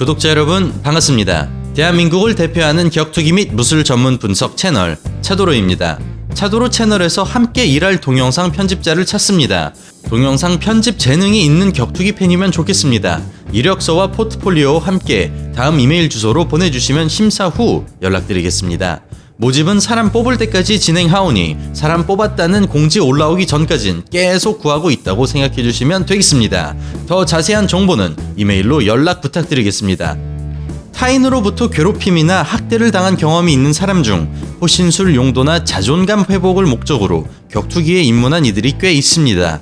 구독자 여러분 반갑습니다. 대한민국을 대표하는 격투기 및 무술 전문 분석 채널 차도로입니다. 차도로 채널에서 함께 일할 동영상 편집자를 찾습니다. 동영상 편집 재능이 있는 격투기 팬이면 좋겠습니다. 이력서와 포트폴리오 함께 다음 이메일 주소로 보내주시면 심사 후 연락드리겠습니다. 모집은 사람 뽑을 때까지 진행하오니 사람 뽑았다는 공지 올라오기 전까진 계속 구하고 있다고 생각해 주시면 되겠습니다. 더 자세한 정보는 이메일로 연락 부탁드리겠습니다. 타인으로부터 괴롭힘이나 학대를 당한 경험이 있는 사람 중 호신술 용도나 자존감 회복을 목적으로 격투기에 입문한 이들이 꽤 있습니다.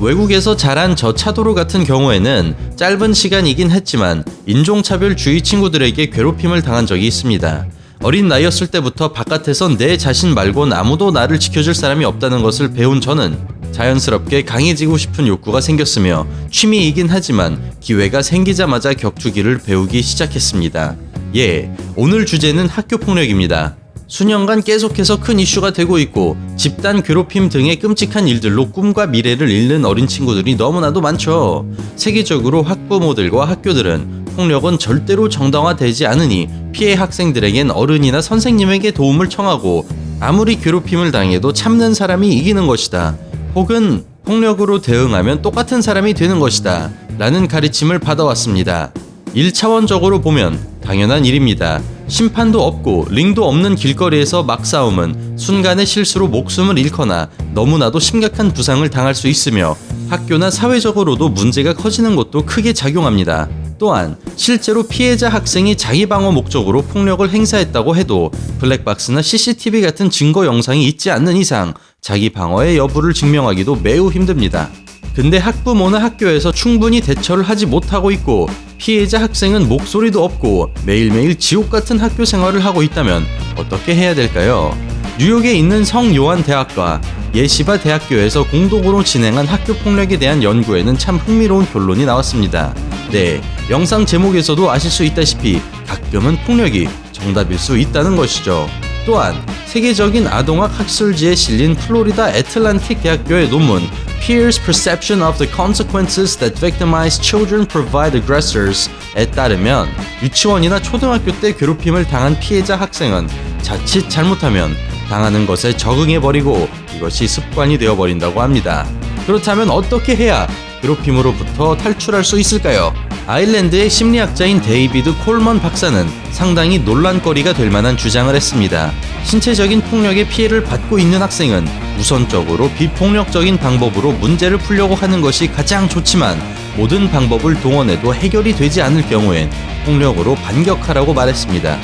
외국에서 자란 저 차도로 같은 경우에는 짧은 시간이긴 했지만 인종차별 주의 친구들에게 괴롭힘을 당한 적이 있습니다. 어린 나이였을 때부터 바깥에선 내 자신 말곤 아무도 나를 지켜줄 사람이 없다는 것을 배운 저는 자연스럽게 강해지고 싶은 욕구가 생겼으며 취미이긴 하지만 기회가 생기자마자 격투기를 배우기 시작했습니다. 예, 오늘 주제는 학교 폭력입니다. 수년간 계속해서 큰 이슈가 되고 있고 집단 괴롭힘 등의 끔찍한 일들로 꿈과 미래를 잃는 어린 친구들이 너무나도 많죠. 세계적으로 학부모들과 학교들은 폭력은 절대로 정당화되지 않으니 피해 학생들에겐 어른이나 선생님에게 도움을 청하고 아무리 괴롭힘을 당해도 참는 사람이 이기는 것이다. 혹은 폭력으로 대응하면 똑같은 사람이 되는 것이다. 라는 가르침을 받아왔습니다. 1차원적으로 보면 당연한 일입니다. 심판도 없고 링도 없는 길거리에서 막 싸움은 순간의 실수로 목숨을 잃거나 너무나도 심각한 부상을 당할 수 있으며 학교나 사회적으로도 문제가 커지는 것도 크게 작용합니다. 또한 실제로 피해자 학생이 자기 방어 목적으로 폭력을 행사했다고 해도 블랙박스나 CCTV 같은 증거 영상이 있지 않는 이상 자기 방어의 여부를 증명하기도 매우 힘듭니다. 근데 학부모나 학교에서 충분히 대처를 하지 못하고 있고 피해자 학생은 목소리도 없고 매일매일 지옥 같은 학교 생활을 하고 있다면 어떻게 해야 될까요? 뉴욕에 있는 성 요한 대학과 예시바 대학교에서 공동으로 진행한 학교 폭력에 대한 연구에는 참 흥미로운 결론이 나왔습니다. 네, 영상 제목에서도 아실 수 있다시피 가끔은 폭력이 정답일 수 있다는 것이죠. 또한 세계적인 아동학 학술지에 실린 플로리다 애틀란틱 대학교의 논문 Peers' Perception of the Consequences that Victimized Children Provide Aggressors"에 따르면 유치원이나 초등학교 때 괴롭힘을 당한 피해자 학생은 자칫 잘못하면 당하는 것에 적응해버리고 이것이 습관이 되어버린다고 합니다. 그렇다면 어떻게 해야 괴롭힘으로부터 탈출할 수 있을까요? 아일랜드의 심리학자인 데이비드 콜먼 박사는 상당히 논란거리가 될 만한 주장을 했습니다. 신체적인 폭력의 피해를 받고 있는 학생은 우선적으로 비폭력적인 방법으로 문제를 풀려고 하는 것이 가장 좋지만 모든 방법을 동원해도 해결이 되지 않을 경우엔 폭력으로 반격하라고 말했습니다.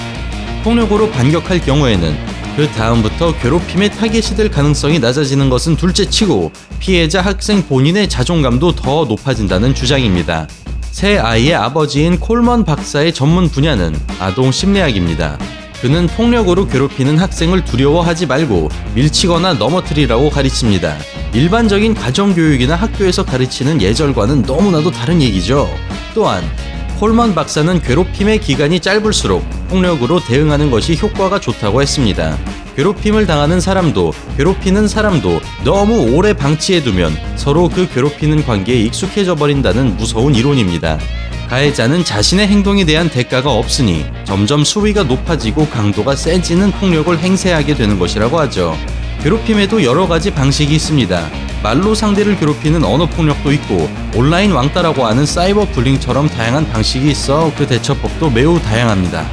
폭력으로 반격할 경우에는 그 다음부터 괴롭힘의 타겟이 될 가능성이 낮아지는 것은 둘째치고 피해자 학생 본인의 자존감도 더 높아진다는 주장입니다. 새 아이의 아버지인 콜먼 박사의 전문 분야는 아동 심리학입니다. 그는 폭력으로 괴롭히는 학생을 두려워하지 말고 밀치거나 넘어뜨리라고 가르칩니다. 일반적인 가정교육이나 학교에서 가르치는 예절과는 너무나도 다른 얘기죠. 또한 콜먼 박사는 괴롭힘의 기간이 짧을수록 폭력으로 대응하는 것이 효과가 좋다고 했습니다. 괴롭힘을 당하는 사람도 괴롭히는 사람도 너무 오래 방치해두면 서로 그 괴롭히는 관계에 익숙해져 버린다는 무서운 이론입니다. 가해자는 자신의 행동에 대한 대가가 없으니 점점 수위가 높아지고 강도가 세지는 폭력을 행사하게 되는 것이라고 하죠. 괴롭힘에도 여러 가지 방식이 있습니다. 말로 상대를 괴롭히는 언어 폭력도 있고 온라인 왕따라고 하는 사이버 불링처럼 다양한 방식이 있어 그 대처법도 매우 다양합니다.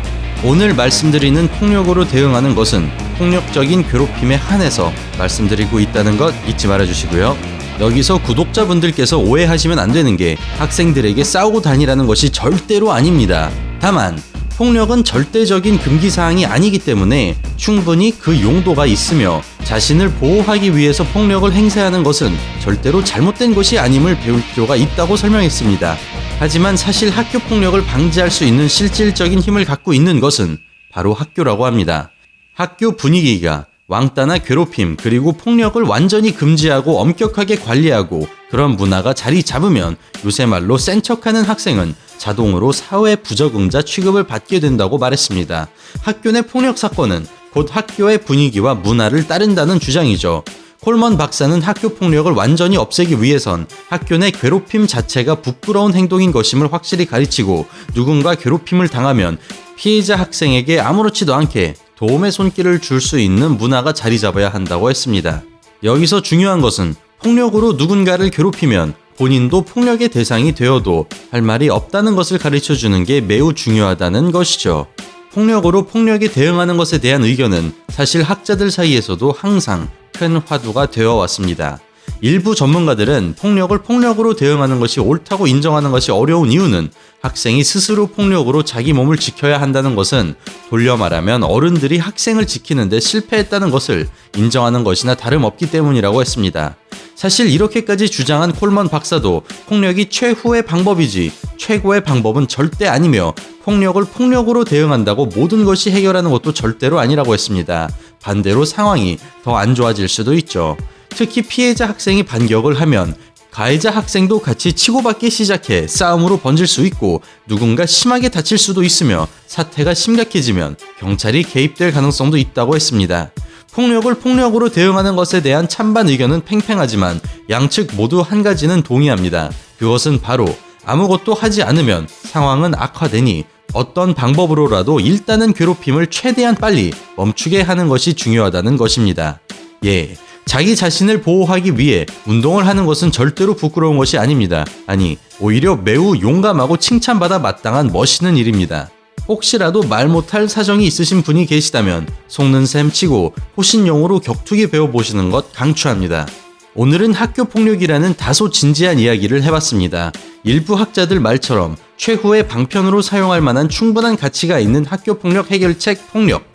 오늘 말씀드리는 폭력으로 대응하는 것은 폭력적인 괴롭힘에 한해서 말씀드리고 있다는 것 잊지 말아 주시고요. 여기서 구독자분들께서 오해하시면 안 되는 게 학생들에게 싸우고 다니라는 것이 절대로 아닙니다. 다만 폭력은 절대적인 금기 사항이 아니기 때문에 충분히 그 용도가 있으며 자신을 보호하기 위해서 폭력을 행사하는 것은 절대로 잘못된 것이 아님을 배울 필요가 있다고 설명했습니다. 하지만 사실 학교 폭력을 방지할 수 있는 실질적인 힘을 갖고 있는 것은 바로 학교라고 합니다. 학교 분위기가 왕따나 괴롭힘 그리고 폭력을 완전히 금지하고 엄격하게 관리하고 그런 문화가 자리 잡으면 요새 말로 센 척하는 학생은 자동으로 사회 부적응자 취급을 받게 된다고 말했습니다. 학교 내 폭력 사건은 곧 학교의 분위기와 문화를 따른다는 주장이죠. 콜먼 박사는 학교 폭력을 완전히 없애기 위해선 학교 내 괴롭힘 자체가 부끄러운 행동인 것임을 확실히 가르치고 누군가 괴롭힘을 당하면 피해자 학생에게 아무렇지도 않게 도움의 손길을 줄 수 있는 문화가 자리 잡아야 한다고 했습니다. 여기서 중요한 것은 폭력으로 누군가를 괴롭히면 본인도 폭력의 대상이 되어도 할 말이 없다는 것을 가르쳐 주는 게 매우 중요하다는 것이죠. 폭력으로 폭력에 대응하는 것에 대한 의견은 사실 학자들 사이에서도 항상 큰 화두가 되어 왔습니다. 일부 전문가들은 폭력을 폭력으로 대응하는 것이 옳다고 인정하는 것이 어려운 이유는 학생이 스스로 폭력으로 자기 몸을 지켜야 한다는 것은 돌려 말하면 어른들이 학생을 지키는데 실패했다는 것을 인정하는 것이나 다름없기 때문이라고 했습니다. 사실 이렇게까지 주장한 콜먼 박사도 폭력이 최후의 방법이지 최고의 방법은 절대 아니며 폭력을 폭력으로 대응한다고 모든 것이 해결하는 것도 절대로 아니라고 했습니다. 반대로 상황이 더 안 좋아질 수도 있죠. 특히 피해자 학생이 반격을 하면 가해자 학생도 같이 치고받기 시작해 싸움으로 번질 수 있고 누군가 심하게 다칠 수도 있으며 사태가 심각해지면 경찰이 개입될 가능성도 있다고 했습니다. 폭력을 폭력으로 대응하는 것에 대한 찬반 의견은 팽팽하지만 양측 모두 한 가지는 동의합니다. 그것은 바로 아무것도 하지 않으면 상황은 악화되니 어떤 방법으로라도 일단은 괴롭힘을 최대한 빨리 멈추게 하는 것이 중요하다는 것입니다. 예. 자기 자신을 보호하기 위해 운동을 하는 것은 절대로 부끄러운 것이 아닙니다. 아니, 오히려 매우 용감하고 칭찬받아 마땅한 멋있는 일입니다. 혹시라도 말 못할 사정이 있으신 분이 계시다면 속는 셈 치고 호신용으로 격투기 배워보시는 것 강추합니다. 오늘은 학교 폭력이라는 다소 진지한 이야기를 해봤습니다. 일부 학자들 말처럼 최후의 방편으로 사용할 만한 충분한 가치가 있는 학교 폭력 해결책 폭력.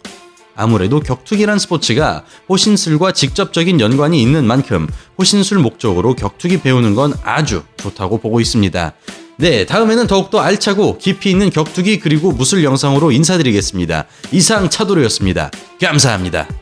아무래도 격투기란 스포츠가 호신술과 직접적인 연관이 있는 만큼 호신술 목적으로 격투기 배우는 건 아주 좋다고 보고 있습니다. 네, 다음에는 더욱더 알차고 깊이 있는 격투기 그리고 무술 영상으로 인사드리겠습니다. 이상 차도로였습니다. 감사합니다.